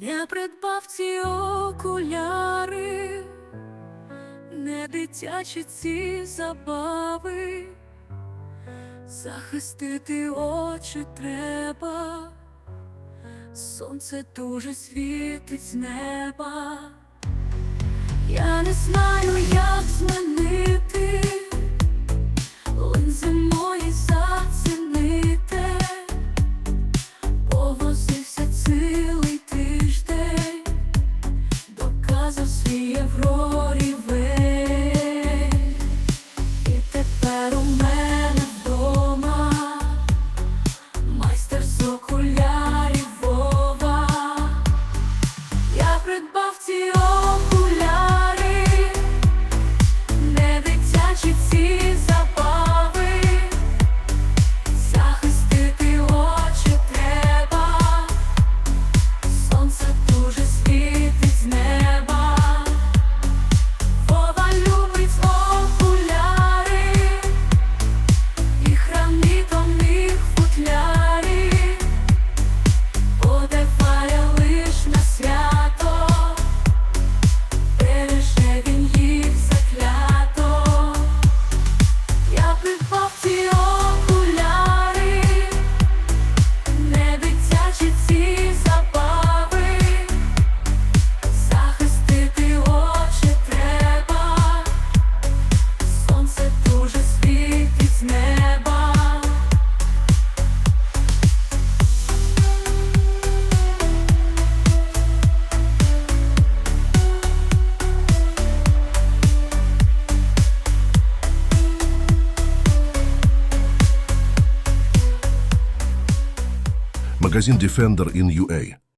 Не придбав ці окуляри, не дитячі ці забави, захистити очі треба, сонце дуже світить з неба. Я не знаю, як з мене. peux te partir. magazine defender in UA.